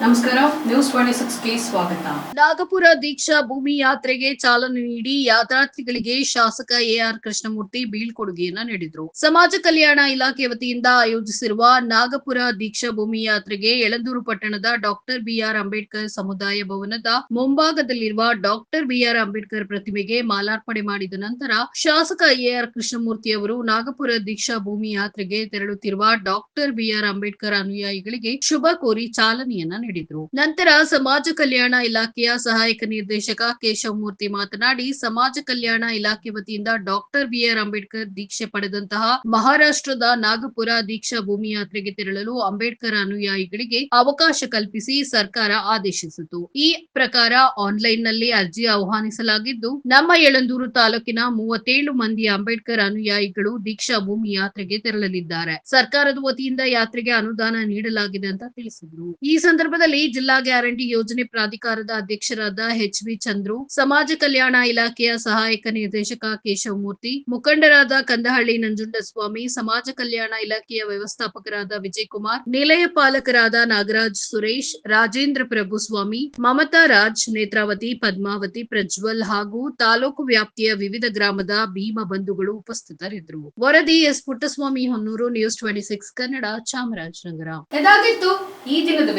ನಮಸ್ಕಾರ news twenty ಸಿಕ್ಸ್ಗೆ ಸ್ವಾಗತ. ನಾಗಪುರ ದೀಕ್ಷಾ ಭೂಮಿ ಯಾತ್ರೆಗೆ ಚಾಲನೆ ನೀಡಿ ಯಾತ್ರಾರ್ಥಿಗಳಿಗೆ ಶಾಸಕ ಎಆರ್ ಕೃಷ್ಣಮೂರ್ತಿ ಬೀಳ್ಕೊಡುಗೆಯನ್ನ ನೀಡಿದ್ರು. ಸಮಾಜ ಕಲ್ಯಾಣ ಇಲಾಖೆ ವತಿಯಿಂದ ಆಯೋಜಿಸಿರುವ ನಾಗಪುರ ದೀಕ್ಷಾ ಭೂಮಿ ಯಾತ್ರೆಗೆ ಯಳಂದೂರು ಪಟ್ಟಣದ ಡಾಕ್ಟರ್ ಬಿಆರ್ ಅಂಬೇಡ್ಕರ್ ಸಮುದಾಯ ಭವನದ ಮುಂಭಾಗದಲ್ಲಿರುವ ಡಾಕ್ಟರ್ ಬಿಆರ್ ಅಂಬೇಡ್ಕರ್ ಪ್ರತಿಮೆಗೆ ಮಾಲಾರ್ಪಣೆ ಮಾಡಿದ ನಂತರ ಶಾಸಕ ಎಆರ್ ಕೃಷ್ಣಮೂರ್ತಿ ಅವರು ನಾಗಪುರ ದೀಕ್ಷಾ ಭೂಮಿ ಯಾತ್ರೆಗೆ ತೆರಳುತ್ತಿರುವ ಡಾಕ್ಟರ್ ಬಿಆರ್ ಅಂಬೇಡ್ಕರ್ ಅನುಯಾಯಿಗಳಿಗೆ ಶುಭ ಕೋರಿ ಚಾಲನೆಯನ್ನ ನೀಡಿದ್ರು ನಂತರ ಸಮಾಜ ಕಲ್ಯಾಣ ಇಲಾಖೆಯ ಸಹಾಯಕ ನಿರ್ದೇಶಕ ಕೇಶವಮೂರ್ತಿ ಮಾತನಾಡಿ, ಸಮಾಜ ಕಲ್ಯಾಣ ಇಲಾಖೆ ವತಿಯಿಂದ ಡಾಕ್ಟರ್ ಬಿಆರ್ ಅಂಬೇಡ್ಕರ್ ದೀಕ್ಷೆ ಪಡೆದಂತಹ ಮಹಾರಾಷ್ಟ್ರದ ನಾಗಪುರ ದೀಕ್ಷಾ ಭೂಮಿ ಯಾತ್ರೆಗೆ ತೆರಳಲು ಅಂಬೇಡ್ಕರ್ ಅನುಯಾಯಿಗಳಿಗೆ ಅವಕಾಶ ಕಲ್ಪಿಸಿ ಸರ್ಕಾರ ಆದೇಶಿಸಿತು. ಈ ಪ್ರಕಾರ ಆನ್ಲೈನ್ನಲ್ಲಿ ಅರ್ಜಿ ಆಹ್ವಾನಿಸಲಾಗಿದ್ದು, ನಮ್ಮ ಯಳಂದೂರು ತಾಲೂಕಿನ ಮೂವತ್ತೇಳು ಮಂದಿ ಅಂಬೇಡ್ಕರ್ ಅನುಯಾಯಿಗಳು ದೀಕ್ಷಾ ಭೂಮಿ ಯಾತ್ರೆಗೆ ತೆರಳಲಿದ್ದಾರೆ. ಸರ್ಕಾರದ ವತಿಯಿಂದ ಯಾತ್ರೆಗೆ ಅನುದಾನ ನೀಡಲಾಗಿದೆ ಅಂತ ತಿಳಿಸಿದ್ರು. ಈ ಸಂದರ್ಭದಲ್ಲಿ ಜಿಲ್ಲಾ ಗ್ಯಾರಂಟಿ ಯೋಜನೆ ಪ್ರಾಧಿಕಾರದ ಅಧ್ಯಕ್ಷರಾದ ಎಚ್ ವಿ ಚಂದ್ರು, ಸಮಾಜ ಕಲ್ಯಾಣ ಇಲಾಖೆಯ ಸಹಾಯಕ ನಿರ್ದೇಶಕ ಕೇಶವಮೂರ್ತಿ, ಮುಖಂಡರಾದ ಕಂದಹಳ್ಳಿ ನಂಜುಂಡಸ್ವಾಮಿ, ಸಮಾಜ ಕಲ್ಯಾಣ ಇಲಾಖೆಯ ವ್ಯವಸ್ಥಾಪಕರಾದ ವಿಜಯ್ ಕುಮಾರ್ ನಿಲಯ ಪಾಲಕರಾದ ನಾಗರಾಜ್ ಸುರೇಶ್, ರಾಜೇಂದ್ರ ಪ್ರಭುಸ್ವಾಮಿ, ಮಮತಾ ರಾಜ್, ನೇತ್ರಾವತಿ ಪದ್ಮಾವತಿ, ಪ್ರಜ್ವಲ್ ಹಾಗೂ ತಾಲೂಕು ವ್ಯಾಪ್ತಿಯ ವಿವಿಧ ಗ್ರಾಮದ ಭೀಮ ಬಂಧುಗಳು ಉಪಸ್ಥಿತರಿದ್ದರು. ವರದಿ S Puttaswamy Honnur, news twenty six Kannada, Chamarajanagar. ಈ ದಿನದ